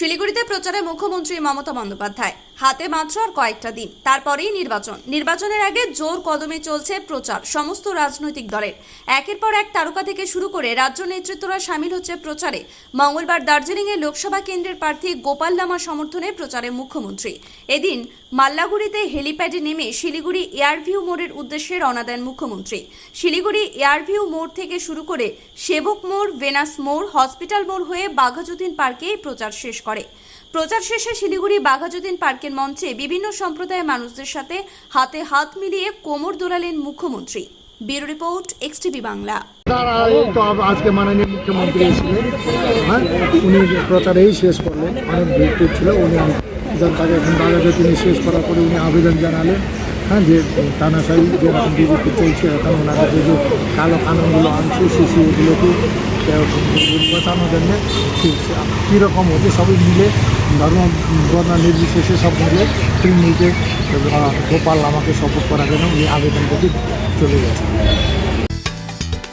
শিলিগুড়িতে প্রচারে মুখ্যমন্ত্রী মমতা বন্দ্যোপাধ্যায়। হাতে মাত্র আর কয়েকটা দিন। তারপরেই নির্বাচন। নির্বাচনের আগে জোর কদমে চলছে প্রচার সমস্ত রাজনৈতিক দলের। একের পর এক তারকা থেকে শুরু করে রাজ্য নেতৃত্বরা সামিল হচ্ছে প্রচারে। মঙ্গলবার দার্জিলিংয়ে লোকসভা কেন্দ্রের প্রার্থী গোপাল লামা সমর্থনে প্রচারে মুখ্যমন্ত্রী। এদিন মাল্লাগুড়িতে হেলিপ্যাডে নেমে শিলিগুড়ি এয়ারভিউ মোড়ের উদ্দেশ্যে রওনা দেন মুখ্যমন্ত্রী। শিলিগুড়ি এয়ারভিউ মোড় থেকে শুরু করে সেবক মোড়, ভেনাস মোড়, হসপিটাল মোড় হয়ে বাঘাযতীন পার্কে প্রচার শেষ করে। প্রচার শেষে শিলিগুড়ি বাঘাযতীন পার্কের মঞ্চে বিভিন্ন সম্প্রদায়ের মানুষদের সাথে হাতে হাত মিলিয়ে কোমর দোলালেন মুখ্যমন্ত্রী। Bureau report XTV Bangla. তারা আজকে মাননীয় মুখ্যমন্ত্রী এসেছিলেন। হ্যাঁ উনি প্রচারেই শেষ করলেন। অনেক ভিড় ছিল, উনি জনতাকে এখন বাগাজে তিনি শেষ করার পরে উনি আবেদন জানালেন। হ্যাঁ যে টানাশাই যেরকম বিজেপি চলছে, এখন ওনারা যে কালো কানুনগুলো আনছে সিসি এগুলোকে বাঁচানোর জন্য কীরকম হচ্ছে সবই মিলে ধর্ম বর্ণ নির্বিশেষে সব মিলে তিনি নিজে গোপাল আমাকে শপথ করার জন্য উনি আবেদন করতে চলে গেছেন।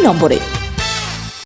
এই নম্বরে।